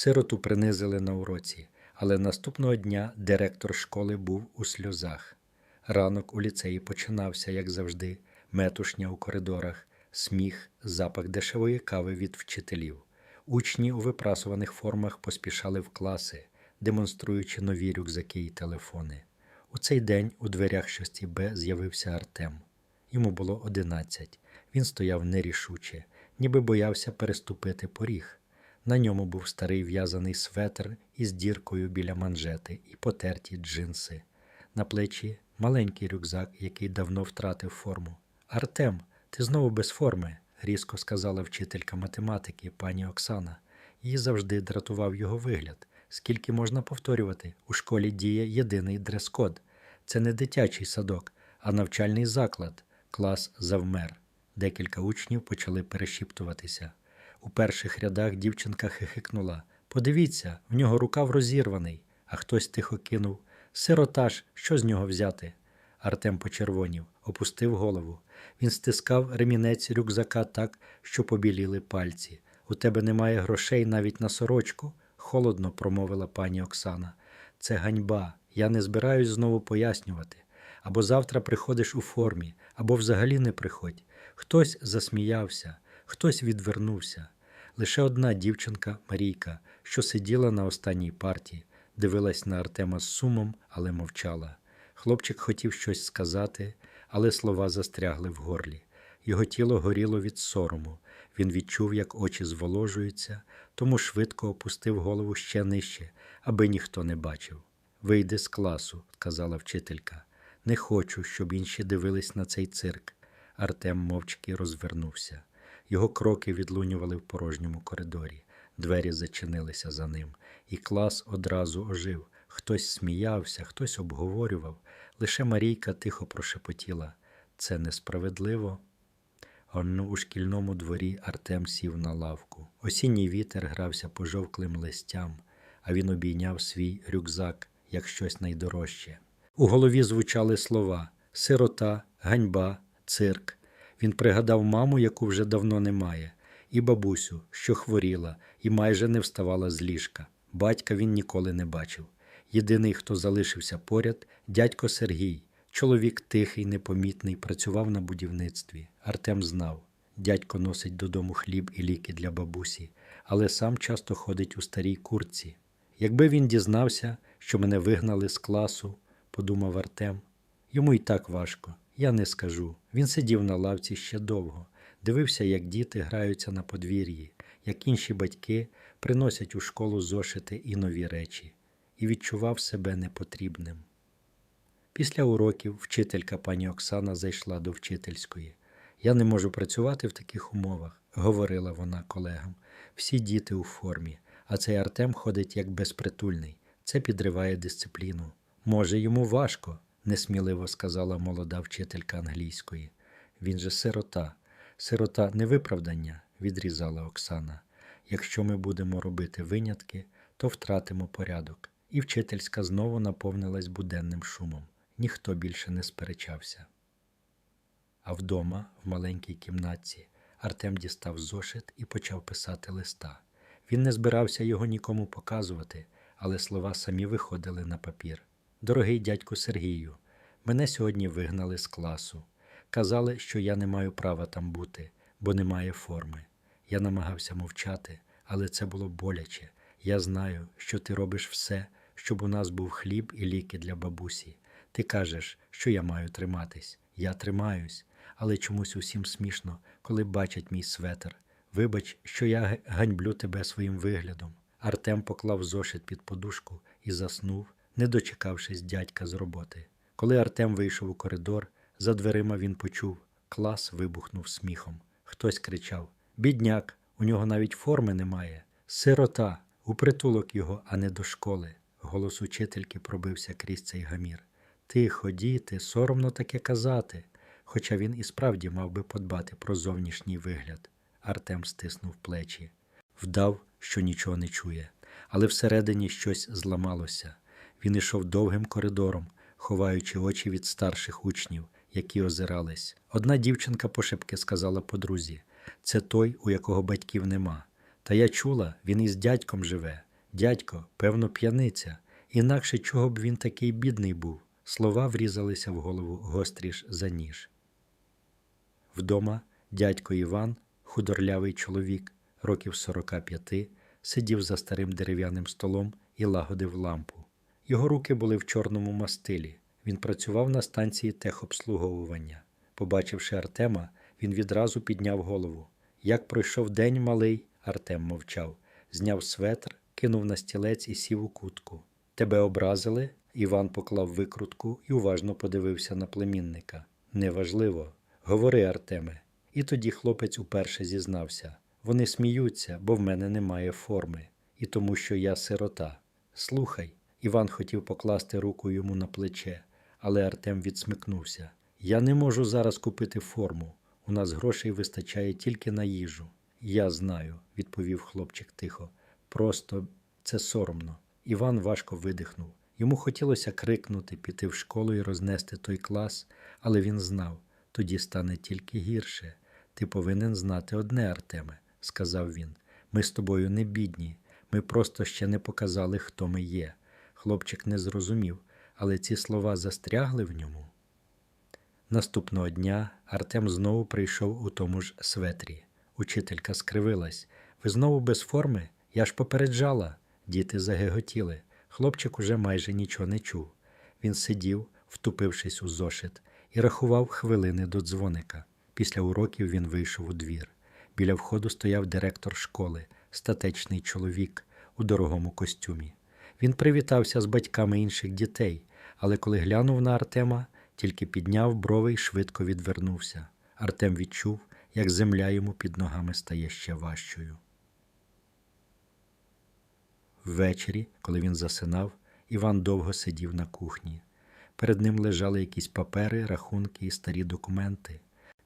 Сироту принизили на уроці, але наступного дня директор школи був у сльозах. Ранок у ліцеї починався, як завжди, метушня у коридорах, сміх, запах дешевої кави від вчителів. Учні у випрасуваних формах поспішали в класи, демонструючи нові рюкзаки і телефони. У цей день у дверях 6 Б з'явився Артем. Йому було одинадцять. Він стояв нерішуче, ніби боявся переступити поріг. На ньому був старий в'язаний светр із діркою біля манжети і потерті джинси. На плечі маленький рюкзак, який давно втратив форму. Артем, ти знову без форми, різко сказала вчителька математики пані Оксана. Її завжди дратував його вигляд. Скільки можна повторювати, у школі діє єдиний дрес-код. Це не дитячий садок, а навчальний заклад. Клас завмер. Декілька учнів почали перешіптуватися. У перших рядах дівчинка хихикнула. Подивіться, в нього рукав розірваний, а хтось тихо кинув. Сиротаж, що з нього взяти? Артем почервонів, опустив голову. Він стискав ремінець рюкзака так, що побіліли пальці. У тебе немає грошей навіть на сорочку, холодно промовила пані Оксана. Це ганьба. Я не збираюсь знову пояснювати. Або завтра приходиш у формі, або взагалі не приходь. Хтось засміявся, хтось відвернувся. Лише одна дівчинка, Марійка, що сиділа на останній парті, дивилась на Артема з сумом, але мовчала. Хлопчик хотів щось сказати, але слова застрягли в горлі. Його тіло горіло від сорому. Він відчув, як очі зволожуються, тому швидко опустив голову ще нижче, аби ніхто не бачив. Вийди з класу, сказала вчителька. Не хочу, щоб інші дивились на цей цирк. Артем мовчки розвернувся. Його кроки відлунювали в порожньому коридорі. Двері зачинилися за ним, і клас одразу ожив. Хтось сміявся, хтось обговорював. Лише Марійка тихо прошепотіла це несправедливо. У шкільному дворі Артем сів на лавку. Осінній вітер грався по жовклим листям, а він обійняв свій рюкзак як щось найдорожче. У голові звучали слова сирота, ганьба, цирк. Він пригадав маму, яку вже давно немає, і бабусю, що хворіла і майже не вставала з ліжка. Батька він ніколи не бачив. Єдиний, хто залишився поряд, дядько Сергій. Чоловік тихий, непомітний, працював на будівництві. Артем знав, дядько носить додому хліб і ліки для бабусі, але сам часто ходить у старій курці. Якби він дізнався, що мене вигнали з класу, подумав Артем, йому й так важко. Я не скажу. Він сидів на лавці ще довго, дивився, як діти граються на подвір'ї, як інші батьки приносять у школу зошити і нові речі, і відчував себе непотрібним. Після уроків вчителька пані Оксана зайшла до вчительської. Я не можу працювати в таких умовах, говорила вона колегам. Всі діти у формі, а цей Артем ходить як безпритульний. Це підриває дисципліну. Може, йому важко, несміливо сказала молода вчителька англійської. Він же сирота. Сирота не виправдання, відрізала Оксана. Якщо ми будемо робити винятки, то втратимо порядок. І вчительська знову наповнилась буденним шумом. Ніхто більше не сперечався. А вдома, в маленькій кімнатці, Артем дістав зошит і почав писати листа. Він не збирався його нікому показувати, але слова самі виходили на папір. Дорогий дядьку Сергію, мене сьогодні вигнали з класу. Казали, що я не маю права там бути, бо немає форми. Я намагався мовчати, але це було боляче. Я знаю, що ти робиш все, щоб у нас був хліб і ліки для бабусі. Ти кажеш, що я маю триматись. Я тримаюсь, але чомусь усім смішно, коли бачать мій светр. Вибач, що я ганьблю тебе своїм виглядом. Артем поклав зошит під подушку і заснув, не дочекавшись дядька з роботи. Коли Артем вийшов у коридор, за дверима він почув клас вибухнув сміхом. Хтось кричав: Бідняк, у нього навіть форми немає. Сирота, у притулок його, а не до школи. Голос учительки пробився крізь цей гамір. Тихо, діти, соромно таке казати. Хоча він і справді мав би подбати про зовнішній вигляд. Артем стиснув плечі, вдав, що нічого не чує, але всередині щось зламалося. Він ішов довгим коридором, ховаючи очі від старших учнів, які озирались. Одна дівчинка пошепки сказала подрузі: це той, у якого батьків нема. Та я чула, він із дядьком живе. Дядько, певно, п'яниця, інакше чого б він такий бідний був. Слова врізалися в голову гостріш за ніж. Вдома дядько Іван, худорлявий чоловік, років 45, сидів за старим дерев'яним столом і лагодив лампу. Його руки були в чорному мастилі. Він працював на станції техобслуговування. Побачивши Артема, він відразу підняв голову. Як пройшов день малий, Артем мовчав, зняв светр, кинув на стілець і сів у кутку. Тебе образили? Іван поклав викрутку і уважно подивився на племінника. Неважливо. Говори, Артеме. І тоді хлопець уперше зізнався. Вони сміються, бо в мене немає форми, і тому, що я сирота. Слухай, Іван хотів покласти руку йому на плече, але Артем відсмикнувся. Я не можу зараз купити форму. У нас грошей вистачає тільки на їжу. Я знаю, відповів хлопчик тихо. Просто це соромно. Іван важко видихнув. Йому хотілося крикнути, піти в школу і рознести той клас, але він знав, тоді стане тільки гірше. Ти повинен знати одне, Артеме, сказав він. Ми з тобою не бідні, ми просто ще не показали, хто ми є. Хлопчик не зрозумів, але ці слова застрягли в ньому. Наступного дня Артем знову прийшов у тому ж светрі. Учителька скривилась. Ви знову без форми? Я ж попереджала. Діти загеготіли. Хлопчик уже майже нічого не чув. Він сидів, втупившись у зошит, і рахував хвилини до дзвоника. Після уроків він вийшов у двір. Біля входу стояв директор школи, статечний чоловік у дорогому костюмі. Він привітався з батьками інших дітей, але коли глянув на Артема, тільки підняв брови й швидко відвернувся. Артем відчув, як земля йому під ногами стає ще важчою. Ввечері, коли він засинав, Іван довго сидів на кухні. Перед ним лежали якісь папери, рахунки і старі документи.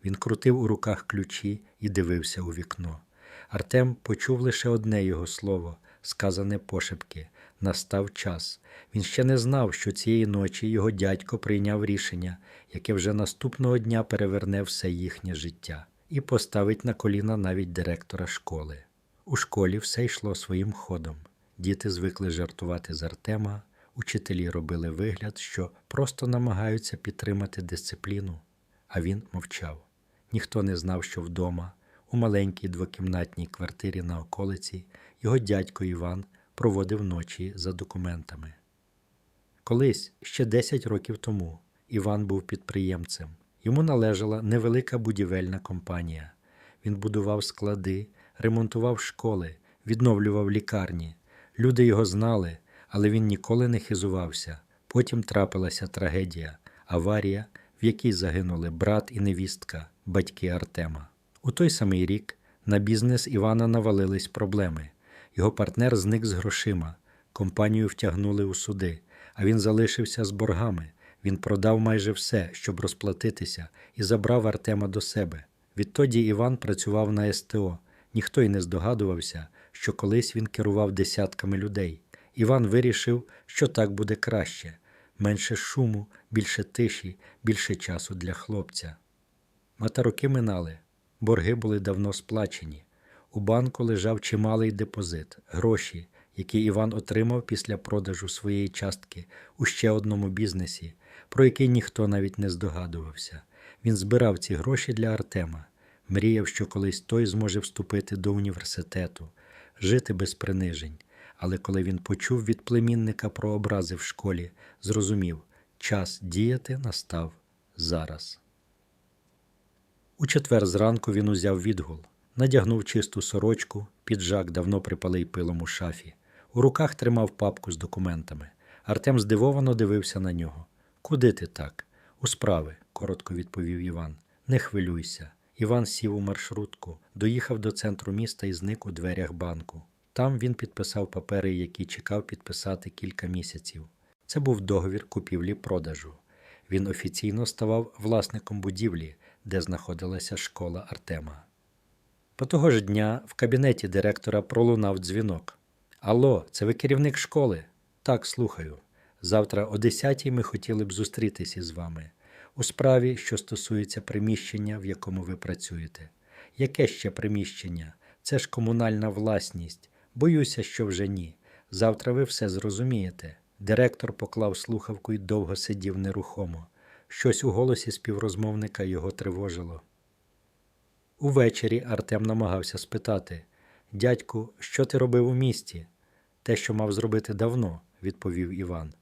Він крутив у руках ключі і дивився у вікно. Артем почув лише одне його слово, сказане пошепки настав час. Він ще не знав, що цієї ночі його дядько прийняв рішення, яке вже наступного дня переверне все їхнє життя, і поставить на коліна навіть директора школи. У школі все йшло своїм ходом. Діти звикли жартувати з Артема, учителі робили вигляд, що просто намагаються підтримати дисципліну, а він мовчав. Ніхто не знав, що вдома, у маленькій двокімнатній квартирі на околиці, його дядько Іван проводив ночі за документами. Колись, ще 10 років тому, Іван був підприємцем. Йому належала невелика будівельна компанія. Він будував склади, ремонтував школи, відновлював лікарні. Люди його знали, але він ніколи не хизувався. Потім трапилася трагедія, аварія, в якій загинули брат і невістка, батьки Артема. У той самий рік на бізнес Івана навалились проблеми. Його партнер зник з грошима, компанію втягнули у суди, а він залишився з боргами. Він продав майже все, щоб розплатитися, і забрав Артема до себе. Відтоді Іван працював на СТО. Ніхто й не здогадувався, що колись він керував десятками людей. Іван вирішив, що так буде краще менше шуму, більше тиші, більше часу для хлопця. Мата роки минали, борги були давно сплачені. У банку лежав чималий депозит, гроші, які Іван отримав після продажу своєї частки у ще одному бізнесі, про який ніхто навіть не здогадувався. Він збирав ці гроші для Артема, мріяв, що колись той зможе вступити до університету, жити без принижень. Але коли він почув від племінника про образи в школі, зрозумів, час діяти настав зараз. У четвер зранку він узяв відгул, надягнув чисту сорочку, піджак давно припалий пилом у шафі. У руках тримав папку з документами. Артем здивовано дивився на нього. Куди ти так? У справи, коротко відповів Іван. Не хвилюйся. Іван сів у маршрутку, доїхав до центру міста і зник у дверях банку. Там він підписав папери, які чекав підписати кілька місяців. Це був договір купівлі-продажу. Він офіційно ставав власником будівлі, де знаходилася школа Артема. По того ж дня в кабінеті директора пролунав дзвінок. Алло, це ви керівник школи? Так, слухаю. Завтра о 10 ми хотіли б зустрітися з вами у справі, що стосується приміщення, в якому ви працюєте. Яке ще приміщення? Це ж комунальна власність. Боюся, що вже ні. Завтра ви все зрозумієте. Директор поклав слухавку і довго сидів нерухомо. Щось у голосі співрозмовника його тривожило. Увечері Артем намагався спитати Дядьку, що ти робив у місті? Те, що мав зробити давно, відповів Іван.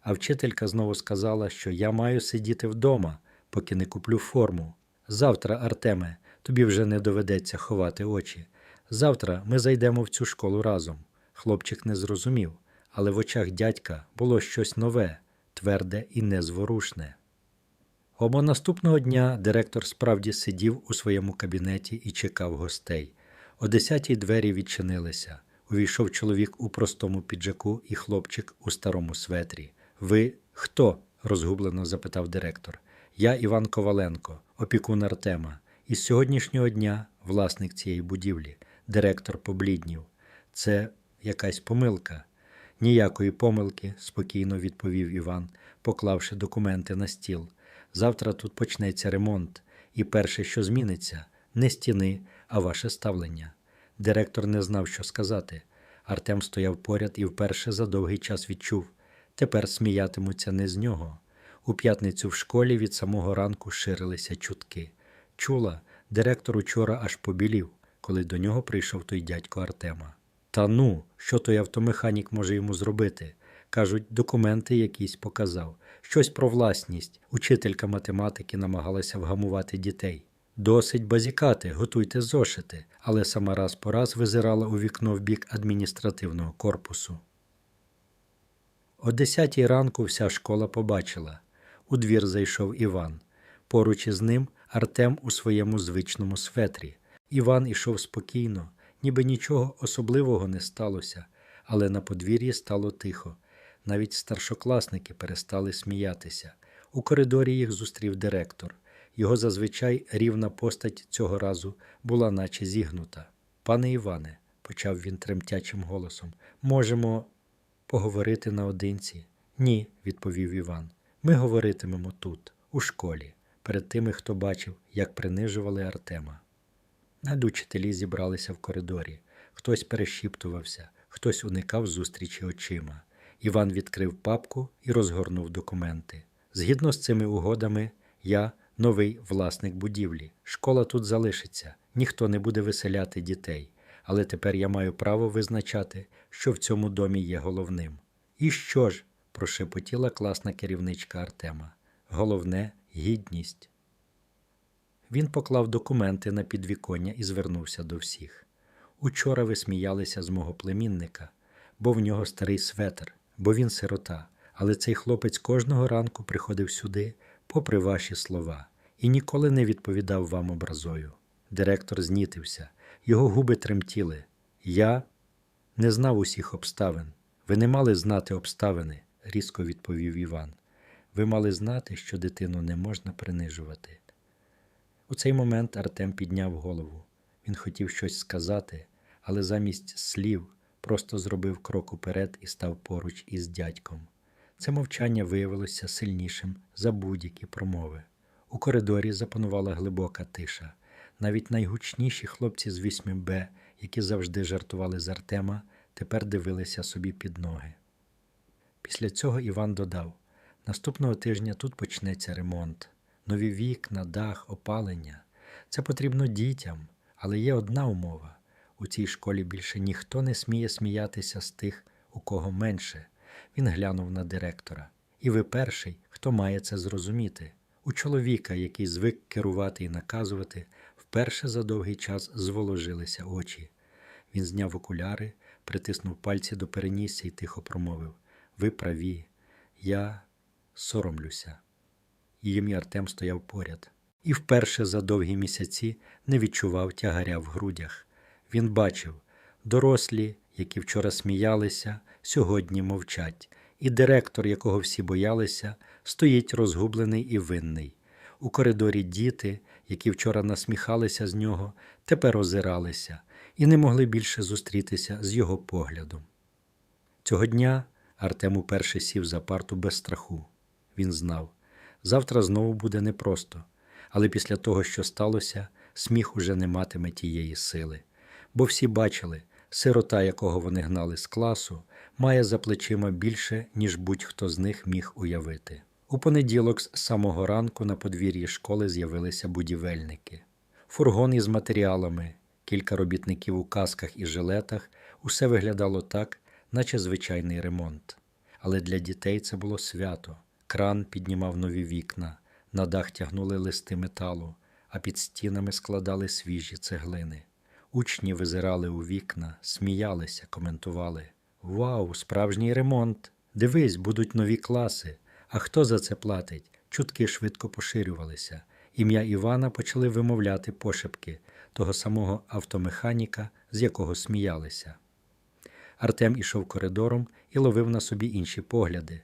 А вчителька знову сказала, що я маю сидіти вдома, поки не куплю форму. Завтра, Артеме, тобі вже не доведеться ховати очі. Завтра ми зайдемо в цю школу разом. Хлопчик не зрозумів, але в очах дядька було щось нове, тверде і незворушне. Омо наступного дня директор справді сидів у своєму кабінеті і чекав гостей. О десятій двері відчинилися. Увійшов чоловік у простому піджаку і хлопчик у старому светрі. Ви хто? розгублено запитав директор. Я Іван Коваленко, опікун Артема. І з сьогоднішнього дня власник цієї будівлі. Директор побліднів. Це якась помилка. Ніякої помилки, спокійно відповів Іван, поклавши документи на стіл. Завтра тут почнеться ремонт, і перше, що зміниться, не стіни, а ваше ставлення. Директор не знав, що сказати. Артем стояв поряд і вперше за довгий час відчув тепер сміятимуться не з нього. У п'ятницю в школі від самого ранку ширилися чутки. Чула, директор учора аж побілів, коли до нього прийшов той дядько Артема. Та ну, що той автомеханік може йому зробити? Кажуть, документи якісь показав. Щось про власність. Учителька математики намагалася вгамувати дітей. Досить базікати, готуйте зошити, але сама раз по раз визирала у вікно в бік адміністративного корпусу. О десятій ранку вся школа побачила. У двір зайшов Іван. Поруч із ним Артем у своєму звичному светрі. Іван ішов спокійно, ніби нічого особливого не сталося, але на подвір'ї стало тихо. Навіть старшокласники перестали сміятися. У коридорі їх зустрів директор. Його зазвичай рівна постать цього разу була наче зігнута. Пане Іване, почав він тремтячим голосом, можемо поговорити наодинці? Ні, відповів Іван. Ми говоритимемо тут, у школі, перед тими, хто бачив, як принижували Артема. Надучителі зібралися в коридорі. Хтось перешіптувався, хтось уникав зустрічі очима. Іван відкрив папку і розгорнув документи. Згідно з цими угодами, я новий власник будівлі. Школа тут залишиться, ніхто не буде виселяти дітей, але тепер я маю право визначати, що в цьому домі є головним. І що ж? прошепотіла класна керівничка Артема. Головне гідність. Він поклав документи на підвіконня і звернувся до всіх. Учора ви сміялися з мого племінника, бо в нього старий светр, бо він сирота. Але цей хлопець кожного ранку приходив сюди, попри ваші слова, і ніколи не відповідав вам образою. Директор знітився, його губи тремтіли. Я не знав усіх обставин. Ви не мали знати обставини, різко відповів Іван. Ви мали знати, що дитину не можна принижувати. У цей момент Артем підняв голову. Він хотів щось сказати, але замість слів просто зробив крок уперед і став поруч із дядьком. Це мовчання виявилося сильнішим за будь-які промови. У коридорі запанувала глибока тиша. Навіть найгучніші хлопці з 8 Б, які завжди жартували з Артема, тепер дивилися собі під ноги. Після цього Іван додав: наступного тижня тут почнеться ремонт, нові вікна, дах, опалення. Це потрібно дітям, але є одна умова: у цій школі більше ніхто не сміє сміятися з тих, у кого менше. Він глянув на директора. І ви перший, хто має це зрозуміти. У чоловіка, який звик керувати і наказувати, вперше за довгий час зволожилися очі. Він зняв окуляри, притиснув пальці до перенісся і тихо промовив: Ви праві, я соромлюся. Її Артем стояв поряд. І вперше за довгі місяці не відчував тягаря в грудях. Він бачив дорослі, які вчора сміялися, сьогодні мовчать, і директор, якого всі боялися, стоїть розгублений і винний. У коридорі діти, які вчора насміхалися з нього, тепер озиралися і не могли більше зустрітися з його поглядом. Цього дня Артем уперше сів за парту без страху. Він знав, завтра знову буде непросто, але після того, що сталося, сміх уже не матиме тієї сили, бо всі бачили, сирота, якого вони гнали з класу, має за плечима більше, ніж будь-хто з них міг уявити. У понеділок з самого ранку на подвір'ї школи з'явилися будівельники. Фургон із матеріалами, кілька робітників у касках і жилетах усе виглядало так, наче звичайний ремонт. Але для дітей це було свято. Кран піднімав нові вікна, на дах тягнули листи металу, а під стінами складали свіжі цеглини. Учні визирали у вікна, сміялися, коментували: Вау, справжній ремонт! Дивись, будуть нові класи. А хто за це платить? Чутки швидко поширювалися. Ім'я Івана почали вимовляти пошепки того самого автомеханіка, з якого сміялися. Артем ішов коридором і ловив на собі інші погляди.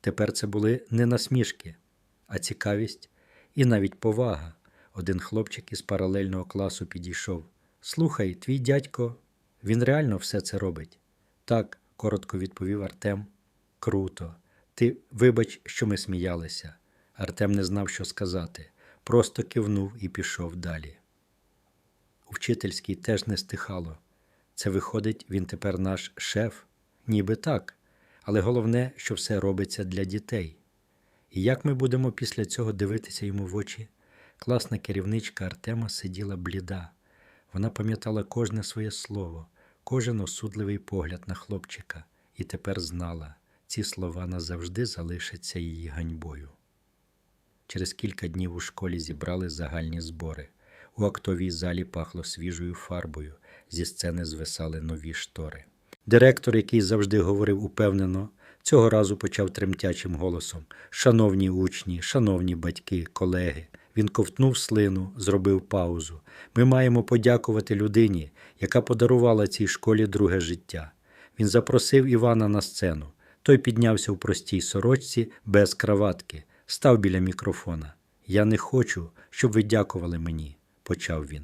Тепер це були не насмішки, а цікавість і навіть повага. Один хлопчик із паралельного класу підійшов. Слухай, твій дядько, він реально все це робить. Так, коротко відповів Артем. Круто. Ти вибач, що ми сміялися. Артем не знав, що сказати, просто кивнув і пішов далі. У вчительській теж не стихало. Це виходить, він тепер наш шеф? Ніби так. Але головне, що все робиться для дітей. І як ми будемо після цього дивитися йому в очі? Класна керівничка Артема сиділа бліда. Вона пам'ятала кожне своє слово, кожен осудливий погляд на хлопчика, і тепер знала, ці слова назавжди залишаться її ганьбою. Через кілька днів у школі зібрали загальні збори. У актовій залі пахло свіжою фарбою, зі сцени звисали нові штори. Директор, який завжди говорив упевнено, цього разу почав тремтячим голосом: Шановні учні, шановні батьки, колеги. Він ковтнув слину, зробив паузу. Ми маємо подякувати людині, яка подарувала цій школі друге життя. Він запросив Івана на сцену. Той піднявся в простій сорочці без краватки, став біля мікрофона. Я не хочу, щоб ви дякували мені, почав він.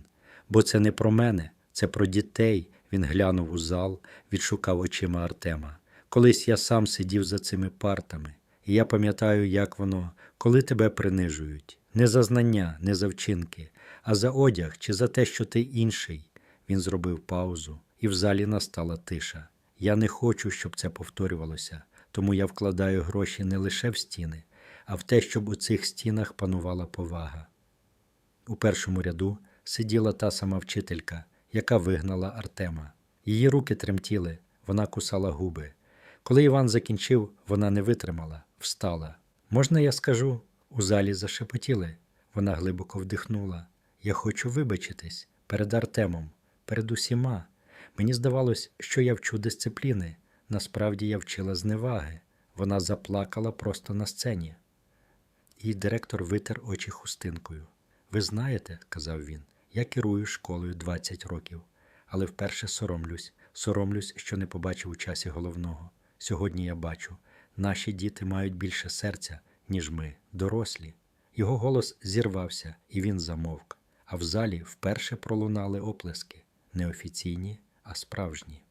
Бо це не про мене, це про дітей. Він глянув у зал, відшукав очима Артема. Колись я сам сидів за цими партами, і я пам'ятаю, як воно, коли тебе принижують. Не за знання, не за вчинки, а за одяг чи за те, що ти інший. Він зробив паузу, і в залі настала тиша. Я не хочу, щоб це повторювалося, тому я вкладаю гроші не лише в стіни, а в те, щоб у цих стінах панувала повага. У першому ряду сиділа та сама вчителька, яка вигнала Артема. Її руки тремтіли, вона кусала губи. Коли Іван закінчив, вона не витримала, встала. Можна я скажу? У залі зашепотіли. Вона глибоко вдихнула. Я хочу вибачитись перед Артемом, перед усіма. Мені здавалось, що я вчу дисципліни. Насправді я вчила зневаги. Вона заплакала просто на сцені. Її директор витер очі хустинкою. Ви знаєте, казав він, я керую школою 20 років, але вперше соромлюсь, соромлюсь, що не побачив у часі головного. Сьогодні я бачу, наші діти мають більше серця, ніж ми, дорослі. Його голос зірвався, і він замовк, а в залі вперше пролунали оплески неофіційні, а справжні.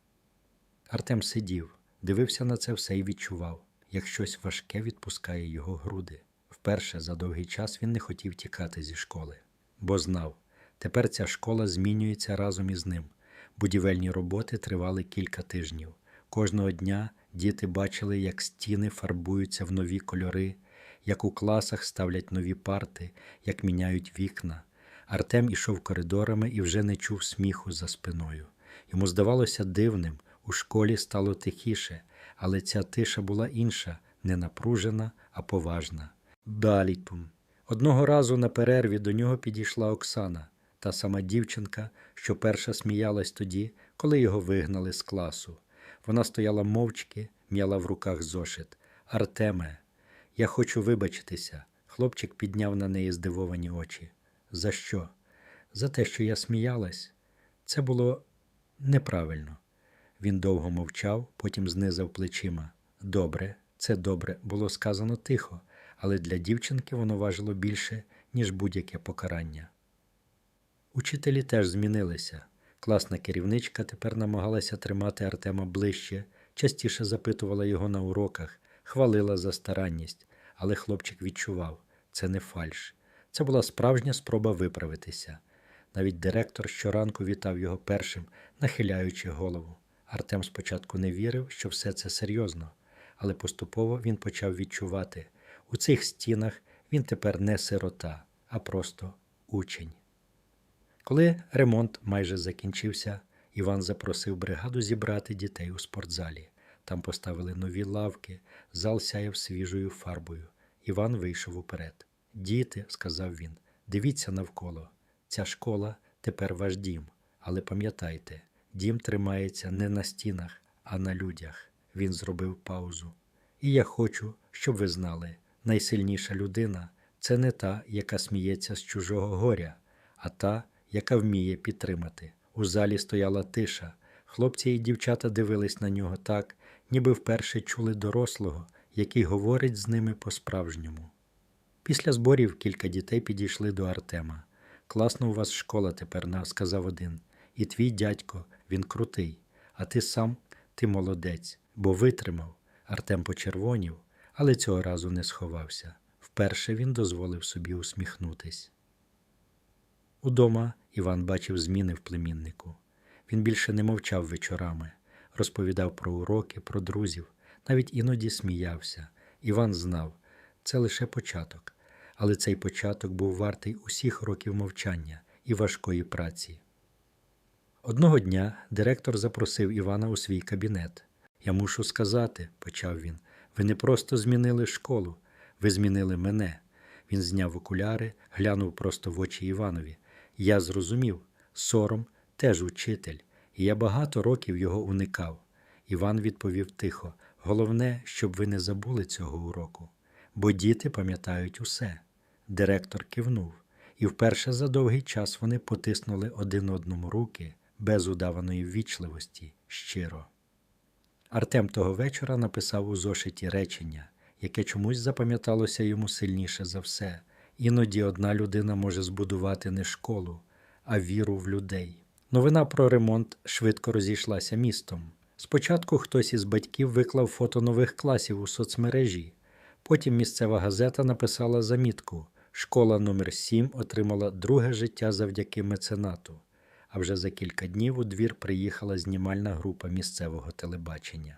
Артем сидів, дивився на це все і відчував, як щось важке відпускає його груди. Вперше за довгий час він не хотів тікати зі школи, бо знав, тепер ця школа змінюється разом із ним. Будівельні роботи тривали кілька тижнів. Кожного дня діти бачили, як стіни фарбуються в нові кольори, як у класах ставлять нові парти, як міняють вікна. Артем ішов коридорами і вже не чув сміху за спиною. Йому здавалося дивним, у школі стало тихіше, але ця тиша була інша, не напружена, а поважна. Далі тум. Одного разу на перерві до нього підійшла Оксана, та сама дівчинка, що перша сміялась тоді, коли його вигнали з класу. Вона стояла мовчки, м'яла в руках зошит. Артеме, я хочу вибачитися. Хлопчик підняв на неї здивовані очі. За що? За те, що я сміялась. Це було неправильно. Він довго мовчав, потім знизав плечима. Добре, це добре, було сказано тихо, але для дівчинки воно важило більше, ніж будь-яке покарання. Учителі теж змінилися. Класна керівничка тепер намагалася тримати Артема ближче, частіше запитувала його на уроках, хвалила за старанність, але хлопчик відчував це не фальш. Це була справжня спроба виправитися. Навіть директор щоранку вітав його першим, нахиляючи голову. Артем спочатку не вірив, що все це серйозно, але поступово він почав відчувати у цих стінах він тепер не сирота, а просто учень. Коли ремонт майже закінчився, Іван запросив бригаду зібрати дітей у спортзалі. Там поставили нові лавки, зал сяяв свіжою фарбою. Іван вийшов уперед. Діти, сказав він, дивіться навколо. Ця школа тепер ваш дім. Але пам'ятайте, дім тримається не на стінах, а на людях. Він зробив паузу. І я хочу, щоб ви знали, найсильніша людина це не та, яка сміється з чужого горя, а та, яка вміє підтримати. У залі стояла тиша. Хлопці і дівчата дивились на нього так, ніби вперше чули дорослого, який говорить з ними по-справжньому. Після зборів кілька дітей підійшли до Артема. Класно у вас школа тепер, сказав один. І твій дядько, він крутий, а ти сам, ти молодець, бо витримав. Артем почервонів, але цього разу не сховався. Вперше він дозволив собі усміхнутись. Удома Іван бачив зміни в племіннику. Він більше не мовчав вечорами, розповідав про уроки, про друзів, навіть іноді сміявся. Іван знав, це лише початок, але цей початок був вартий усіх років мовчання і важкої праці. Одного дня директор запросив Івана у свій кабінет. Я мушу сказати, почав він, ви не просто змінили школу, ви змінили мене. Він зняв окуляри, глянув просто в очі Іванові. Я зрозумів, сором теж учитель, і я багато років його уникав. Іван відповів тихо: головне, щоб ви не забули цього уроку, бо діти пам'ятають усе. Директор кивнув, і вперше за довгий час вони потиснули один одному руки без удаваної ввічливості щиро. Артем того вечора написав у зошиті речення, яке чомусь запам'яталося йому сильніше за все. Іноді одна людина може збудувати не школу, а віру в людей. Новина про ремонт швидко розійшлася містом. Спочатку хтось із батьків виклав фото нових класів у соцмережі. Потім місцева газета написала замітку: школа номер 7 отримала друге життя завдяки меценату. А вже за кілька днів у двір приїхала знімальна група місцевого телебачення.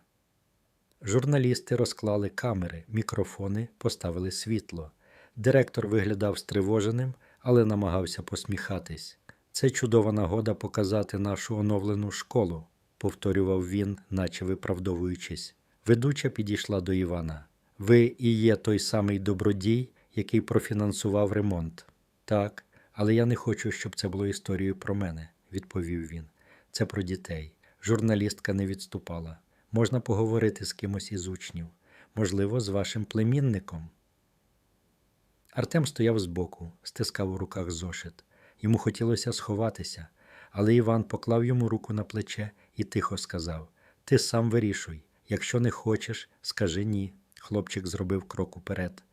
Журналісти розклали камери, мікрофони, поставили світло. Директор виглядав стривоженим, але намагався посміхатись. Це чудова нагода показати нашу оновлену школу, повторював він, наче виправдовуючись. Ведуча підійшла до Івана. Ви і є той самий добродій, який профінансував ремонт. Так, але я не хочу, щоб це було історією про мене, відповів він. Це про дітей. Журналістка не відступала. Можна поговорити з кимось із учнів, можливо, з вашим племінником. Артем стояв збоку, стискав у руках зошит. Йому хотілося сховатися, але Іван поклав йому руку на плече і тихо сказав: Ти сам вирішуй. Якщо не хочеш, скажи ні. Хлопчик зробив крок уперед.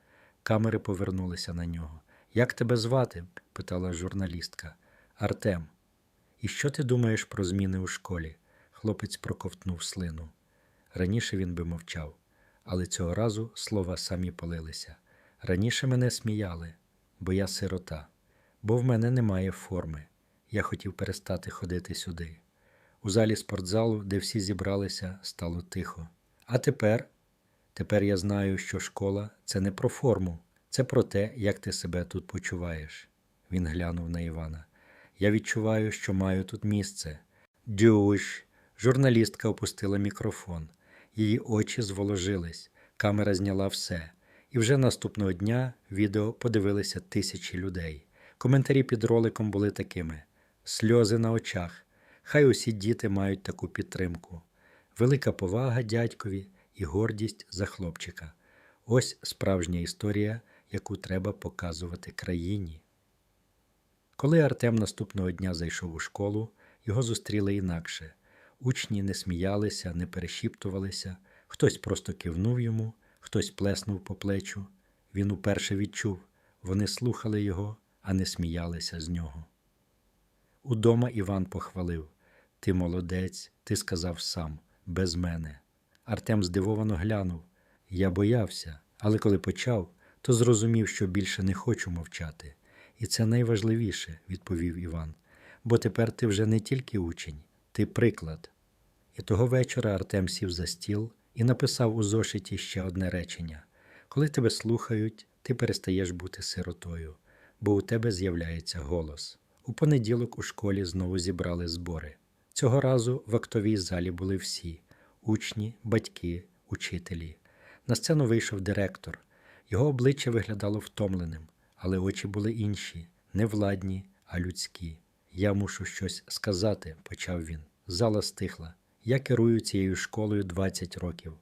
Камери повернулися на нього. Як тебе звати? питала журналістка. Артем. І що ти думаєш про зміни у школі? Хлопець проковтнув слину. Раніше він би мовчав, але цього разу слова самі полилися. Раніше мене сміяли, бо я сирота, бо в мене немає форми. Я хотів перестати ходити сюди. У залі спортзалу, де всі зібралися, стало тихо. А тепер, тепер я знаю, що школа це не про форму, це про те, як ти себе тут почуваєш. Він глянув на Івана. Я відчуваю, що маю тут місце. Дюш. Журналістка опустила мікрофон. Її очі зволожились, камера зняла все. І вже наступного дня відео подивилися тисячі людей. Коментарі під роликом були такими: сльози на очах. Хай усі діти мають таку підтримку. Велика повага дядькові і гордість за хлопчика. Ось справжня історія, яку треба показувати країні. Коли Артем наступного дня зайшов у школу, його зустріли інакше. Учні не сміялися, не перешіптувалися, хтось просто кивнув йому, хтось плеснув по плечу. Він уперше відчув, вони слухали його, а не сміялися з нього. Удома Іван похвалив Ти молодець, ти сказав сам, без мене. Артем здивовано глянув. Я боявся, але коли почав, то зрозумів, що більше не хочу мовчати. І це найважливіше, відповів Іван. Бо тепер ти вже не тільки учень, ти приклад. І того вечора Артем сів за стіл і написав у зошиті ще одне речення: Коли тебе слухають, ти перестаєш бути сиротою, бо у тебе з'являється голос. У понеділок у школі знову зібрали збори. Цього разу в актовій залі були всі учні, батьки, учителі. На сцену вийшов директор. Його обличчя виглядало втомленим, але очі були інші, не владні, а людські. Я мушу щось сказати, почав він. Зала стихла. Я керую цією школою 20 років.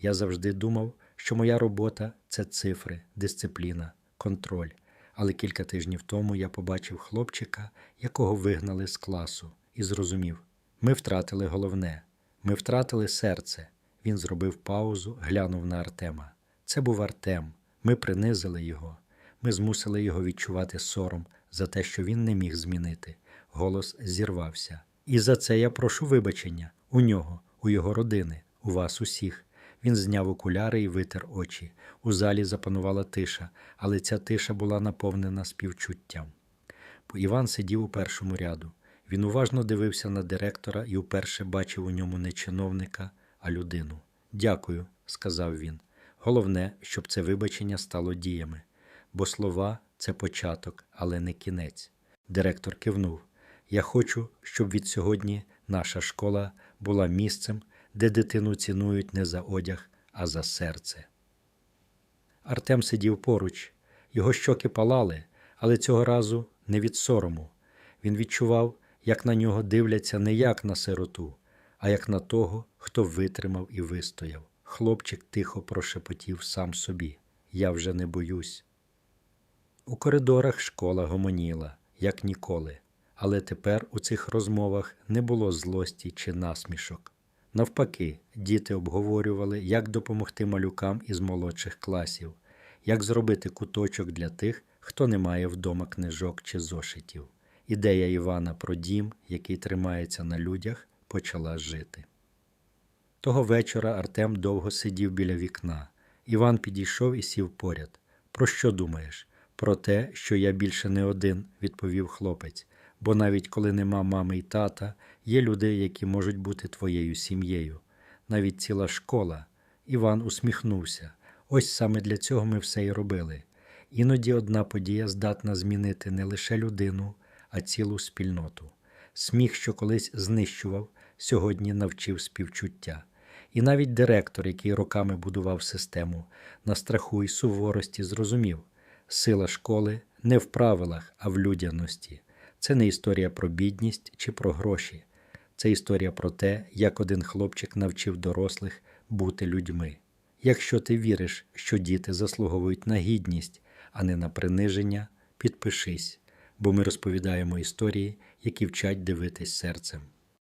Я завжди думав, що моя робота це цифри, дисципліна, контроль. Але кілька тижнів тому я побачив хлопчика, якого вигнали з класу, і зрозумів: ми втратили головне, ми втратили серце. Він зробив паузу, глянув на Артема. Це був Артем. Ми принизили його. Ми змусили його відчувати сором за те, що він не міг змінити. Голос зірвався. І за це я прошу вибачення у нього, у його родини, у вас усіх. Він зняв окуляри і витер очі. У залі запанувала тиша, але ця тиша була наповнена співчуттям. Іван сидів у першому ряду. Він уважно дивився на директора і вперше бачив у ньому не чиновника, а людину. Дякую, сказав він. Головне, щоб це вибачення стало діями, бо слова це початок, але не кінець. Директор кивнув. Я хочу, щоб від сьогодні наша школа була місцем, де дитину цінують не за одяг, а за серце. Артем сидів поруч, його щоки палали, але цього разу не від сорому. Він відчував, як на нього дивляться не як на сироту, а як на того, хто витримав і вистояв. Хлопчик тихо прошепотів сам собі Я вже не боюсь. У коридорах школа гомоніла, як ніколи, але тепер у цих розмовах не було злості чи насмішок. Навпаки, діти обговорювали, як допомогти малюкам із молодших класів, як зробити куточок для тих, хто не має вдома книжок чи зошитів. Ідея Івана про дім, який тримається на людях, почала жити. Того вечора Артем довго сидів біля вікна. Іван підійшов і сів поряд. Про що думаєш? Про те, що я більше не один, відповів хлопець. Бо навіть коли нема мами й тата, є люди, які можуть бути твоєю сім'єю, навіть ціла школа. Іван усміхнувся. Ось саме для цього ми все й робили. Іноді одна подія здатна змінити не лише людину, а цілу спільноту. Сміх, що колись знищував, сьогодні навчив співчуття. І навіть директор, який роками будував систему, на страху й суворості зрозумів сила школи не в правилах, а в людяності. Це не історія про бідність чи про гроші. Це історія про те, як один хлопчик навчив дорослих бути людьми. Якщо ти віриш, що діти заслуговують на гідність, а не на приниження, підпишись, бо ми розповідаємо історії, які вчать дивитись серцем.